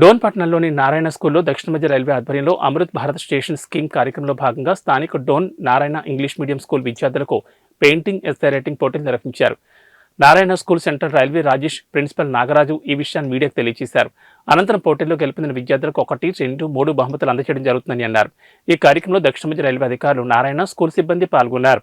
డోన్ పట్టణంలోని నారాయణ స్కూల్లో దక్షిణ మధ్య రైల్వే ఆధ్వర్యంలో అమృత్ భారత్ స్టేషన్ స్కీమ్ కార్యక్రమంలో భాగంగా స్థానిక Dhone Narayana English medium school విద్యార్థులకు పెయింటింగ్ ఎస్సే రైటింగ్ పోటీలు నిర్వహించారు. Narayana school centre railway Rajesh principal Nagaraju ఈ విషయాన్ని మీడియాకు తెలియజేశారు. అనంతరం పోటీల్లో గెలుపొందిన విద్యార్థులకు ఒకటి రెండు మూడు బహుమతులు అందజేయడం జరుగుతుందని అన్నారు. ఈ కార్యక్రమంలో దక్షిణ మధ్య రైల్వే అధికారులు నారాయణ స్కూల్ సిబ్బంది పాల్గొన్నారు.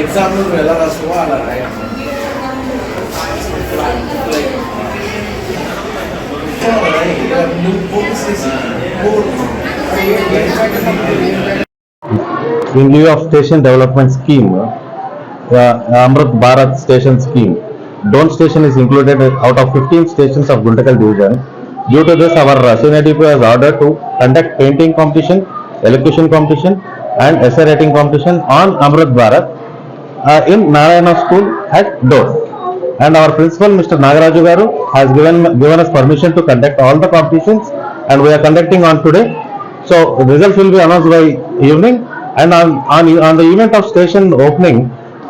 ఎగ్జామ్ నువ్వు ఎలా రాసుకోవో అలా రాయాలి in lieu of station development scheme, uh, Amrit Bharat station scheme. Don station is included out of 15 stations of Guntakal division. Due to this, our uh, senior DPO has ordered to conduct painting competition, elocution competition and essay writing competition on Amrit Bharat uh, in Narayana school at Don. And our principal, Mr. Nagaraju Garu, has given, given us permission to conduct all the competitions and we are conducting on today. So results will be announced by evening and on, on, on the event of station opening,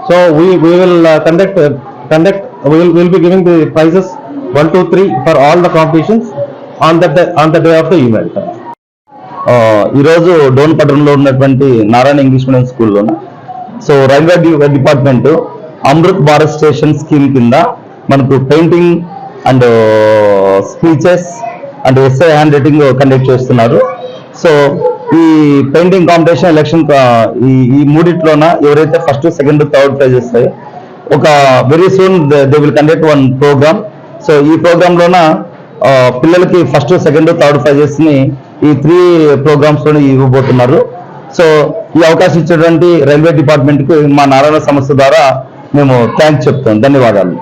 so we, we will uh, conduct, uh, conduct, we will, we will be giving the prizes one, two, three for all the competitions on the, day- on the day of the event. ఆ, ఈరోజు డోన్ పట్టణంలో ఉన్నటువంటి Narayana English medium స్కూల్లోన so railway D- department Amrit Bharat station scheme కింద మనకు painting and speeches and essay handwriting conduct చేస్తున్నారు. So ఈ painting competition elocution ఈ ఈ మూడిట్లోన ఎవరైతే ఫస్ట్ సెకండ్ థర్డ్ ప్రైజ్ వస్తాయో ఒక very soon they will conduct one program so ఈ ప్రోగ్రాంలోన పిల్లలకి ఫస్ట్ సెకండ్ థర్డ్ ప్రైజెస్ని ఈ త్రీ ప్రోగ్రామ్స్లోనే ఇవ్వబోతున్నారు. సో ఈ అవకాశం ఇచ్చినటువంటి రైల్వే డిపార్ట్మెంట్కి మా నారాయణ సంస్థ ద్వారా మేము థ్యాంక్స్ చెప్తాం. ధన్యవాదాలు.